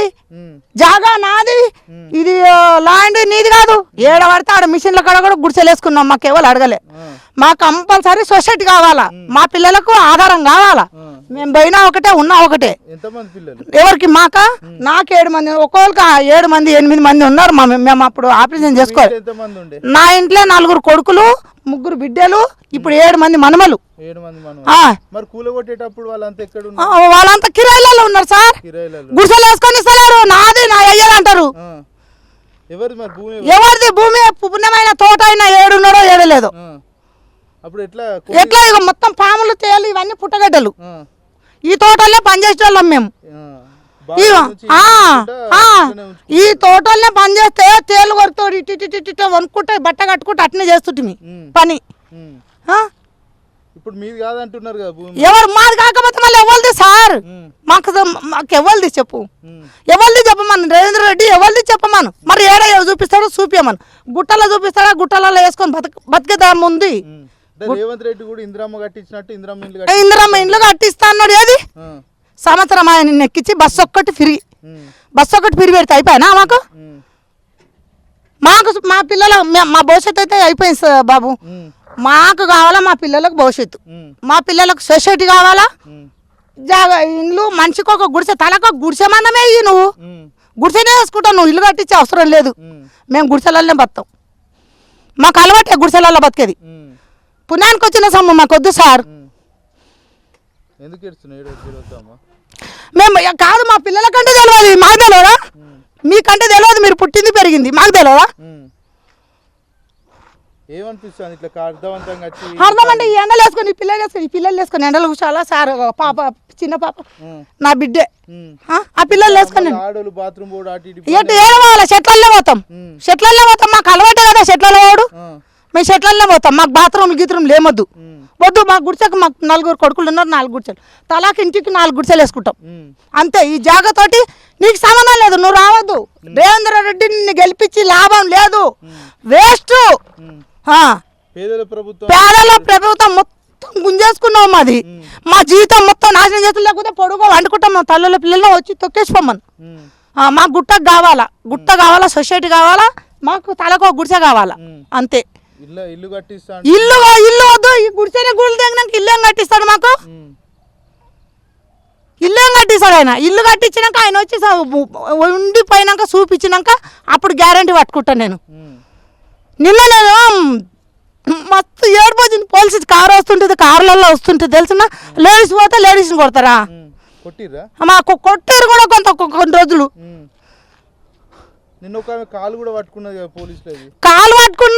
జాగా నాది. ఇది ల్యాండ్ నీది కాదు. ఏడ పడితే ఆడ మిషన్ల కాడ కూడా గుడిసెలేసుకున్నాం మాకు ఎవరు అడగలే. మా కంపల్సరీ సొసైటీ కావాలా. మా పిల్లలకు ఆధారం కావాలా. మేము పోయినా ఒకటే ఉన్నా ఒకటే. ఎవరికి? మాక? నాకు ఏడు మంది ఒక్కొక్కరికి ఏడు మంది ఎనిమిది మంది ఉన్నారు. మా మేము అప్పుడు ఆపరేషన్ చేసుకోవాలి. నా ఇంట్లో నలుగురు కొడుకులు ముగ్గురు బిడ్డలు ఇప్పుడు ఏడు మంది మనమలు. మరి వాళ్ళంతా ఎక్కడ వాళ్ళంతా కిరాయిలలో ఉన్నారు సార్. గుడిసెలు వేసుకొని ఇస్తలేరు నాది నా అయ్యలు అంటారు? ఎవరిది భూమి పుణ్యమైన తోట అయినా ఏడున్నాడో ఏడలేదు. అప్పుడు ఎట్లా మొత్తం పాములు తేలు ఇవన్నీ పుట్టగడ్డలు. ఈ తోటల్లో పనిచేసే వాళ్ళం మేము ఈ తోటల్నే పని చేస్తే తేలు కొడుతాడు ఇటు ఇటు ఇటు వణుకుంటే బట్ట కట్టుకుంటే అట్నే ఉమ్. పని? ఇప్పుడు మీది కాదంటున్నారు ఎవరు మాది కాకపోతే మళ్ళీ ఎవరిది సార్. మాకు మాకు ఎవరిది చెప్పు. ఎవరిది చెప్పమను? రేవంద్ర రెడ్డి ఎవరిది చెప్పమను? మరి ఏడ చూపిస్తాడో? చూపించమను గుట్టలో చూపిస్తాడా గుట్టలలో వేసుకొని బతక బతికేదాం ఉంది రేవంత్ రెడ్డి కూడా ఇందిరమ్మ కట్టించినట్టు ఇందిరమ్మ కట్టి ఇందిరమ్మ ఇండ్లు కట్టిస్తా అన్నాడు ఏది. సంవత్సరం ఆయన ఎక్కించి బస్సు ఒక్కటి ఫ్రీ. బస్సు ఒకటి ఫ్రీ పెడితే అయిపోయినా మాకు? మాకు మా పిల్లల మా- భవిష్యత్తు అయితే అయిపోయింది సార్ బాబు. మాకు కావాలా మా పిల్లలకు భవిష్యత్తు. మా పిల్లలకు సొసైటీ కావాలా? జాగా ఇండ్లు మనిషికి ఒక గుడిసె తలకు గుడిసె మందమే ఇయ్యి నువ్వు. గుడిసెనే వేసుకుంటావు నువ్వు ఇల్లు కట్టించే అవసరం లేదు. మేము గుడిసెలలోనే బతాం. మాకు అలవాటే గుడిసెలలో బతికేది. పుణ్యానికి వచ్చిన సొమ్ము మాకొద్దు సార్. ఎందుకు మేము కాదు మా పిల్లలకంటే తెలియదు మాకు తెలియదా మీకంటే తెలియదు మీరు పుట్టింది పెరిగింది మాకు తెలియదా. ఏమనిపిస్తుంది ఇట్లా అర్థవంతంగా అంటే ఈ ఎండలు వేసుకొని ఈ పిల్లలు వేసుకొని ఈ పిల్లలు వేసుకొని ఎండలు కూర్చోాలా సార్ పాప చిన్న పాప. నా బిడ్డే. ఆ, పిల్లలు వేసుకొని ఎటు ఏడవాలా చెట్లల్లో పోతాం. చెట్లల్లో పోతాం మాకు అలవాటే కదా చెట్లలో ఆ. మేము చెట్లల్లో పోతాం మాకు బాత్రూమ్ గీత్రూమ్ లేమొద్దు. వద్దు మాకు గుడిసెకు మాకు నలుగురు కొడుకులు ఉన్నారు నాలుగు గుడిసెలు. తలాకి ఇంటికి నాలుగు గుడిసెలు వేసుకుంటాం. అంతే ఈ జాగతోటి నీకు సంబంధం లేదు నువ్వు రావద్దు. రేవేంద్ర రెడ్డి నిన్ను గెలిపించి లాభం లేదు. వేస్ట్. పేదల ప్రభుత్వం. మొత్తం గుంజేసుకున్నావు మాది. మా జీవితం మొత్తం నాశనం చేతులు లేకపోతే పొడుగు వండుకుంటాం మా తల్లుల పిల్లలు వచ్చి తొక్కేసిపోమని. ఆ, మాకు గుట్టకు కావాలా? గుట్ట కావాలా? సొసైటీ కావాలా? మాకు తలకు గుడిసె కావాలా? అంతే. ఇల్లు ఇల్లు వద్దు. ఈ గుడిసెనే గుళ్ళు తెగినాక ఇల్లు ఏం కట్టిస్తాడు మాకు. ఇల్లు ఏం కట్టిస్తాడు ఆయన? ఇల్లు కట్టించినాక ఆయన వచ్చి ఉండిపోయినాక చూపించినాక అప్పుడు గ్యారంటీ పట్టుకుంటాను నేను. నిన్న నేను మస్తు ఏడుపు వచ్చింది పోలీసు కారు వస్తుంటుంది కార్లలో వస్తుంటుంది తెలిసిన? లేడీస్ పోతే లేడీస్ని కొడతారా? మాకు కొట్టారు కూడా కొంత కొన్ని రోజులు. కాలు పట్టుకున్నా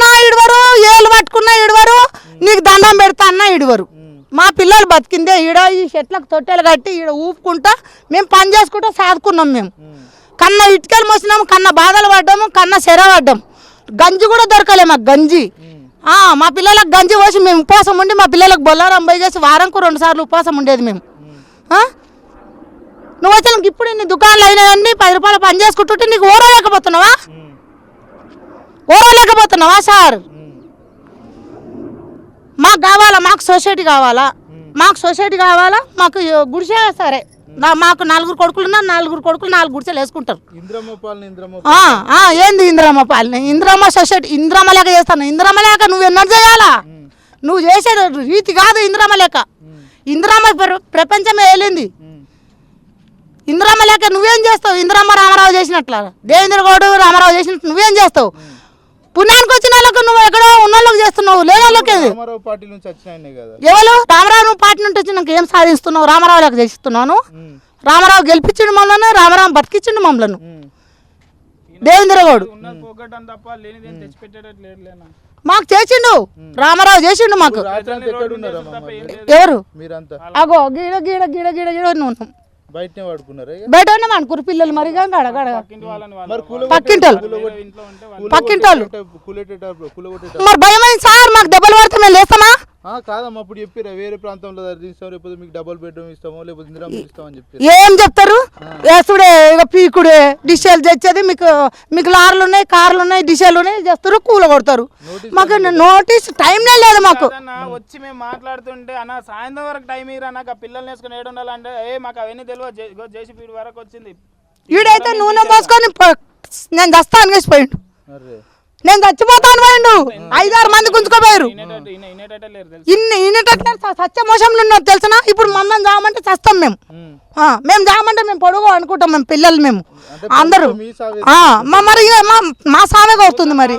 పట్టుకున్నా ఇడవరు నీకు దండం పెడతా అన్నా ఇడవరు మా పిల్లలు బతికిందే. ఈడ ఈ చెట్లకు తొట్టెలు కట్టి ఈడ ఊపుకుంటా మేము పని చేసుకుంటా సాదుకున్నాం మేము కన్న ఇటుకలు మోసినాము కన్న బాధలు పడ్డాము కన్న సెర పడ్డాము గంజి కూడా దొరకలే మాకు గంజి. మా పిల్లలకు గంజి పోసి మేము ఉపవాసం ఉండి మా పిల్లలకు బొల్లారం పోయి చేసి వారంకు రెండు సార్లు ఉపవాసం ఉండేది మేము. నువ్వు వచ్చిన ఇప్పుడు ఇన్ని దుకాణాలు అయినాయన్నీ పది రూపాయలు పని చేసుకుంటుంటే నీకు ఓరలేకపోతున్నావా ఓరలేకపోతున్నావా సార్? మాకు కావాలా? మాకు సొసైటీ కావాలా? మాకు సొసైటీ కావాలా? మాకు గుడిసే సరే. మాకు నలుగురు కొడుకులు ఉన్నారు నలుగురు కొడుకులు నాలుగు గుడిసెలు వేసుకుంటారు. ఏంది ఇందిరమ్మ పాలన? ఇందిరమ్మ సొసైటీ ఇందిరమ్మ లేక చేస్తాను. ఇందిరమ్మ లేక నువ్వు ఎన్నడు చేయాలా? నువ్వు చేసే రీతి కాదు ఇందిరమ్మ లేక ఇందిరమ్మ ప్ర- ప్రపంచమే వెళ్ళింది ఇందిరమ్మ లేక నువ్వేం చేస్తావు? ఇందిరమ్మ రామారావు చేసినట్ల. దేవేంద్ర గౌడ్ రామారావు చేసినట్టు నువ్వేం చేస్తావు? పుణ్యానికి వచ్చిన వాళ్ళకు నువ్వు ఎక్కడో ఉన్న వాళ్ళకి చేస్తున్నావు లేని వాళ్ళకి ఏది? రామారావు పార్టీ నుంచి వచ్చిన ఆయనే కదా ఎవరు రామారావు నువ్వు పార్టీ నుండి వచ్చి నాకు ఏం సాధిస్తున్నావు రామారావు లేక చేస్తున్నాను. రామారావు గెలిపించిండు మమ్మల్ని రామారావు బతికించిండు మమ్మల్ని ఉమ్. దేవేంద్ర గౌడ్ ఉన్నది పోగొట్టడం తప్ప లేనిదేం తెచ్చిపెట్టేటట్టు లేదు లేనా మాకు చేసిండు రామారావు చేసిండు మాకు? ఎవరు అగో గీడ గీడ గీడ గీడ గీడ ఉన్నాం బయటనే పడుకున్నారా ఇక? బయట ఉన్నాం అనుకురు పిల్లలు మరి గడ గడ. ఇంటి వాళ్ళని వాళ్ళు మరి కూల పక్కింటోళ్ళు. మరి భయమైంది సార్ మాకు దెబ్బలు పడితే మేము లేస్తామా ఆ, కాదమ్మా అప్పుడు చెప్పిరా వేరే ప్రాంతంలో తీస్తాం లేకపోతే మీకు డబుల్ బెడ్రూమ్ ఇస్తామో లేకపోతే ఇస్తామని చెప్పి ఏం చెప్తారు? వేసుడే ఇక పీకుడే. డిషెల్ తెచ్చేది మీకు మీకు లారీలు ఉన్నాయి కార్లు ఉన్నాయి డిషెల్ ఉన్నాయి చేస్తారు కూల కొడతారు. మాకు నోటీస్ టైంనే లేదు మాకు. వచ్చి మేము మాట్లాడుతుంటే అన్న సాయంత్రం వరకు టైం ఇరా నాకు ఆ పిల్లల్ని వేసుకుని ఏడు ఉండాలంటే ఏ మాకు అవన్నీ తెలియదు జేసీ పీడి వరకు వచ్చింది. ఈడైతే నూనె పోసుకొని నేను దస్తాను అరే నేను చచ్చిపోతాను పోయిండు. ఐదారు మంది గుంజుకోపోయారు ఇన్ని ఇన్నిటట్లే సత్యమోషంలో ఉన్నారు తెలిసిన? ఇప్పుడు మమ్మల్ని జామంటే చస్తాం మేము. మేము జామంటే మేము పొడుగు అనుకుంటాం మేము పిల్లలు మేము. అందరూ. మీ మరి మా సామే కోరుతుంది మరి.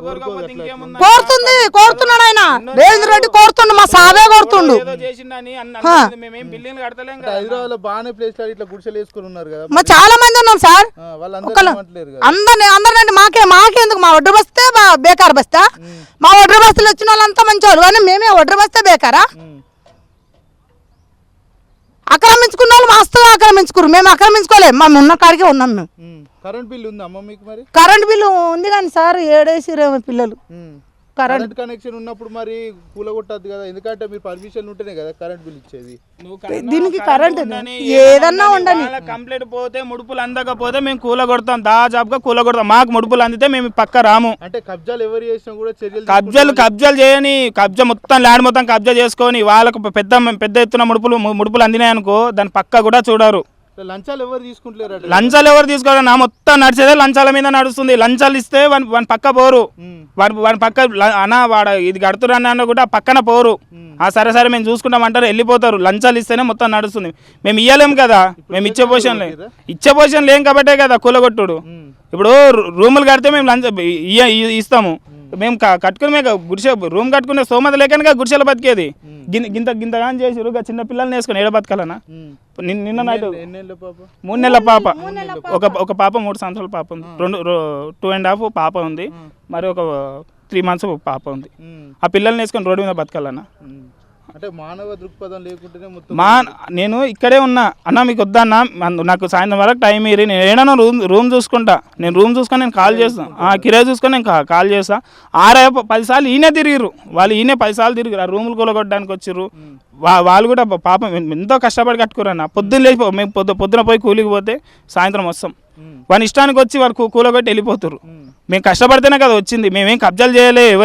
కోరుతుంది కోరుతున్నాడు ఆయన. రేవంత్ రెడ్డి కోరుతుండు మా సావే కోరుతుండు. మా చాలా మంది ఉన్నాం సార్. అందరిని అందరినంటే మాకే మాకెందుకు? మా ఒడ్డు బస్తే బేకార్ బస్తా. మా ఒడ్డు బస్తులు వచ్చిన వాళ్ళంతా మంచి వాళ్ళు కానీ మేమే ఒడ్డు బస్తే బేకారా. ఆక్రమించుకున్న వాళ్ళు మస్తుగా ఆక్రమించుకురు మేము ఆక్రమించుకోలేము మేము ఉన్న కాడికే ఉన్నాం మేము. కరెంట్ బిల్ ఉందా అమ్మ మీకు మరి? కరెంట్ బిల్లు ఉంది కానీ సార్ ఏడేసిరేమో పిల్లలు. కరెంట్ కనెక్షన్ ఉన్నప్పుడు మరి కూలగొట్టద్దు కదా. ఎందుకంటే మీరు పర్మిషన్ ఉంటేనే కదా కరెంట్ బిల్ ఇచ్చేది. దీనికి కరెంట్ ఏదన్నా ఉండని కంప్లీట్ పోతే ముడుపులు అందకపోతే మేము కూల కొడతాం దాజాబ్గా కూల కొడతాం మాకు ముడుపులు అందితే మేము పక్క రాము. అంటే కబ్జాలు ఎవరు చేసినా కూడా చర్యలు కబ్జాలు కబ్జాలు చేయని కబ్జా మొత్తం ల్యాండ్ మొత్తం కబ్జా చేసుకొని వాళ్ళకు పెద్ద పెద్ద ఎత్తున ముడుపులు ముడుపులు అందినాయి అనుకో దాని పక్క కూడా చూడరు. లంచాలు ఎవరు తీసుకుంటలేరు లంచాలు ఎవరు తీసుకోవాలి? నా మొత్తం నడిచేదే లంచాల మీద నడుస్తుంది. లంచాలు ఇస్తే వాని వాని పక్క పోరు. వాని వాని పక్క అన్న వాడ ఇది కడుతున్నా అన్న కూడా పక్కన పోరు. ఆ సరే సరే మేము చూసుకుంటాం అంటారు వెళ్ళిపోతారు. లంచాలు ఇస్తేనే మొత్తం నడుస్తుంది. మేము ఇయ్యలేం కదా. మేము ఇచ్చే పొజిషన్ లే ఇచ్చే పొజిషన్ లేం కాబట్టే కదా కూలగొట్టుడు. ఇప్పుడు రూములు కడితే మేము లంచ ఇస్తాము. మేము కట్టుకుని మేము గుడిసె రూమ్ కట్టుకునే సోమత లేకనే గుడిసెలో బతికేది. గింత గింతగాని చేసిరు చిన్న పిల్లల్ని వేసుకొని ఏడ బతకాలనా? నిన్న నిన్న నైట్ మూడు నెలల పాప. ఒక ఒక పాప మూడు సంవత్సరాల పాప ఉంది. రెండు టూ అండ్ హాఫ్ పాప ఉంది. మరి ఒక త్రీ మంత్స్ పాప ఉంది. ఆ పిల్లల్ని వేసుకొని రోడ్డు మీద బతకాలన్నా అంటే మానవ దృక్పథం లేకుంటేనే మొత్తం మా నేను ఇక్కడే ఉన్నా. అన్న మీకు వద్దన్నా మన- నాకు సాయంత్రం వరకు టైం ఇరి. నేను ఏడన్నా రూమ్ రూమ్ చూసుకుంటా. నేను రూమ్ చూసుకొని నేను కాల్ చేస్తాను ఆ కిరాయి చూసుకొని నేను కాల్ చేస్తా. ఆరే పదిసార్లు ఈయనే తిరిగిరు వాళ్ళు ఈయనే పదిసార్లు తిరిగిరు ఆ రూములు కొలగొట్టడానికి వచ్చిర్రు. వా వాళ్ళు కూడా పాపం ఎంతో కష్టపడి కట్టుకురన్న పొద్దున్న లేచి మేము పొద్దు పొద్దున పోయి కూలికి పోతే సాయంత్రం వస్తాం. వాని ఇష్టానికి వచ్చి కూ- కూలగొట్టి వెళ్ళిపోతారు మేము కష్టపడితేనే కదా వచ్చింది. మేమేం కబ్జాలు చేయలే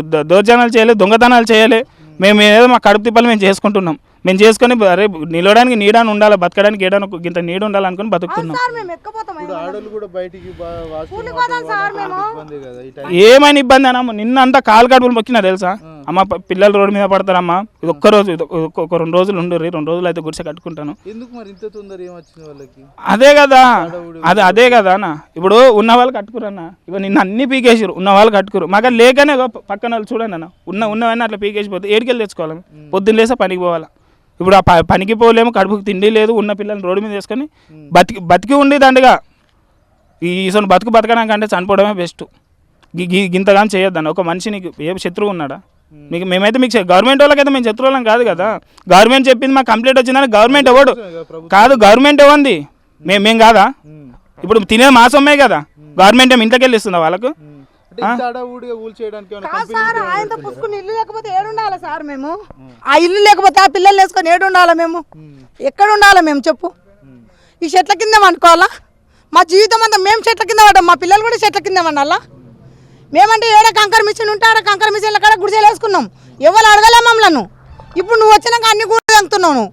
ద- దౌర్జన్యాలు చేయలే దొంగతనాలు చేయలే. మేము ఏదో మా కడుపు తిప్పలు మేము చేసుకుంటున్నాం. మేము చేసుకొని అరే నిలవడానికి నీడాన్ని ఉండాలి? బతకడానికి ఏడాను ఇంత నీడ ఉండాలనుకుని బతుకుతున్నాం. సార్ మేము ఎక్కపోతాం ఇప్పుడు ఆడోళ్ళు కూడా బయటికి బా- వాష్రూమ్ కూలికి పోతాం సార్ మేము. ఇబ్బంది కదా ఈ టైం ఏమైనా ఇబ్బంది అన్న నిన్న అంతా కాలు కడుపులు మొక్కినా తెలుసా? అమ్మ పిల్లలు రోడ్డు మీద పడతారమ్మా. ఇది ఒక్క రోజు ఒక- రెండు రోజులు ఉండు రెండు రోజులు అయితే గుడిసె కట్టుకుంటాను. ఎందుకు మరి ఇంత తొందర ఏమొచ్చింది వాళ్ళకి? అదే కదా. అదే అదే కదా అన్న. ఇప్పుడు ఉన్న వాళ్ళు కట్టుకురన్న ఇవ నిన్న అన్ని పీకేసారు ఉన్న వాళ్ళు కట్టుకురు మాకు లేకనే పక్కన వాళ్ళు చూడండి అన్న. ఉన్న ఉన్నవన్నీ అట్లా పీకేసిపోతే ఏడికెళ్ళి తెచ్చుకోవాలి పొద్దున్న లేసా పనికి పోవాలా. ఇప్పుడు ఆ పనికి పోలేము కడుపుకి తిండి లేదు ఉన్న పిల్లల్ని రోడ్డు మీద వేసుకొని బతికి బతికి ఉండి దండగా ఈ ఇసలు బతుకు బతకడానికి అంటే చనిపోవడమే బెస్ట్. గింతగాని చేయొద్దన్న ఒక మనిషి నీకు ఏ శత్రువు ఉన్నాడా? మీకు మేమైతే మీకు గవర్నమెంట్ వాళ్ళకైతే మేము శత్రువులం కాదు కదా. గవర్నమెంట్ చెప్పింది మాకు కంప్లీట్ వచ్చిందని గవర్నమెంట్ ఎవడు? కాదు గవర్నమెంట్ ఇవ్వండి మేము మేము కాదా? ఇప్పుడు తినే మా సొమ్మే కదా. గవర్నమెంట్ ఏమి ఇంట్లోకి వెళ్ళి ఇస్తుందా వాళ్ళకు సార్ ఆయనతో పుసుకుని ఇల్లు లేకపోతే ఏడు ఉండాలి సార్ మేము. ఆ ఇల్లు లేకపోతే ఆ పిల్లలు వేసుకొని ఏడు ఉండాలా మేము. ఎక్కడ ఉండాలా మేము చెప్పు? ఈ చెట్ల కింద వండుకోవాలా? మా జీవితం అంతా మేము చెట్ల కింద పడ్డాం మా పిల్లలు కూడా చెట్ల కింద వండాలా? మేమంటే ఏడ కంకర మిషన్ ఉంటే ఆడ కంకర మిషన్ల కాడ గుడిసెలు వేసుకున్నాం. ఎవరు అడగలే మమ్మల్ని? ఇప్పుడు నువ్వు వచ్చినాక అన్ని కూడా తెంగుతున్నావు నువ్వు.